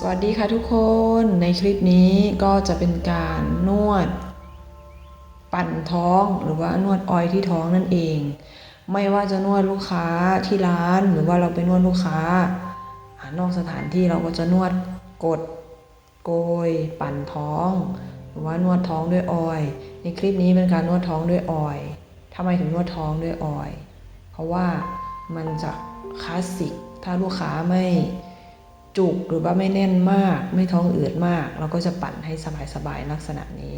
สวัสดีค่ะทุกคนในคลิปนี้ก็จะเป็นการนวด ปั่นท้องหรือว่านวดออยที่ท้องนั่นเอง ไม่ว่าจะนวดลูกค้าที่ร้านหรือว่าเราไปนวดลูกค้าอ่านอกสถานที่เราก็จะนวดกดโกย ปั่นท้อง หรือว่านวดท้องด้วยออย ในคลิปนี้เป็นการนวดท้องด้วยออยทำไมถึงนวดท้องด้วยออย เพราะว่ามันจะคลาสสิกถ้าลูกค้าไม่ จุกหรือว่าไม่แน่นมาก ไม่ท้องอืดมาก เราก็จะปั่นให้สบายๆลักษณะนี้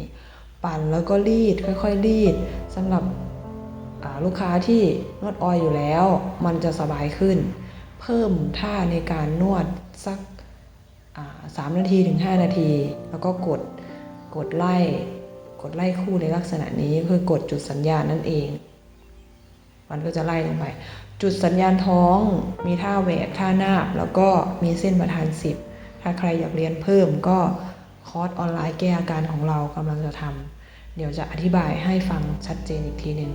ปั่นแล้วก็รีดค่อยๆรีดสำหรับลูกค้าที่นวดออยอยู่แล้ว มันจะสบายขึ้น เพิ่มท่าในการนวดสักสามนาทีถึง 5 นาที แล้วก็กดกดไล่ กดไล่คู่ในลักษณะนี้คือกดจุดสัญญาณนั่นเอง มันก็จะไล่ลงไป จุดสัญญาณท้องมีท่าแหวกท่านาบ แล้วก็มีเส้นประธานสิบถ้าใครอยากเรียนเพิ่มก็คอร์สออนไลน์แก้อาการของเรากำลังจะทำเดี๋ยวจะอธิบายให้ฟังชัดเจนอีกทีหนึ่ง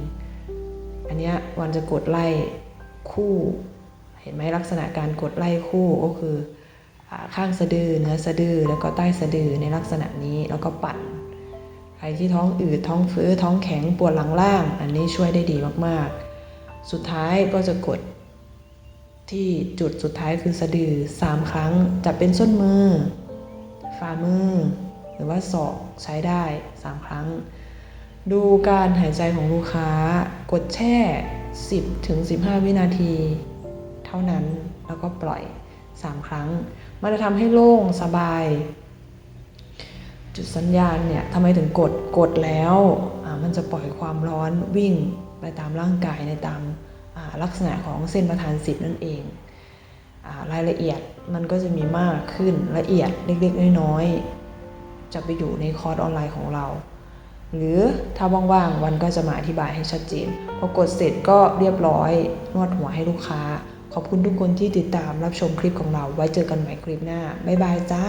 อันเนี้ยวันจะกดไล่คู่ เห็นไหมลักษณะการกดไล่คู่ก็คืออข้างสะดือเนื้อสะดือแล้วก็ใต้สะดือในลักษณะนี้แล้วก็ปั่นใครที่ท้องอืดท้องเฟ้อท้องแข็งปวดหลังล่าง อันนี้ช่วยได้ดีมากๆ สุดท้ายก็จะกด ที่จุดสุดท้ายคือสะดือ 3 ครั้งจะเป็นส้นมือ ฝ่ามือ หรือว่าศอกใช้ได้ 3 ครั้ง ดูการหายใจของลูกค้ากดแช่ 10ถึง15 วินาที เท่านั้นแล้วก็ปล่อย 3 ครั้ง มันจะทำให้โล่งสบายจุดสัญญาณเนี่ยทำไมถึงกดกดแล้ว มันจะปล่อยความร้อนวิ่งไปตามร่างกายในตามาลักษณะของเส้นประธานสิบนั่นเองอารายละเอียดมันก็จะมีมากขึ้นละเอียดเล็กๆ น้อยๆ จะไปอยู่ในคอร์สออนไลน์ของเรา หรือถ้าว่างๆ วันก็จะมาอธิบายให้ชัดเจน พอกดเสร็จก็เรียบร้อยนวดหัวให้ลูกค้า ขอบคุณทุกคนที่ติดตามรับชมคลิปของเรา ไว้เจอกันใหม่คลิปหน้า บ๊ายบายจ้า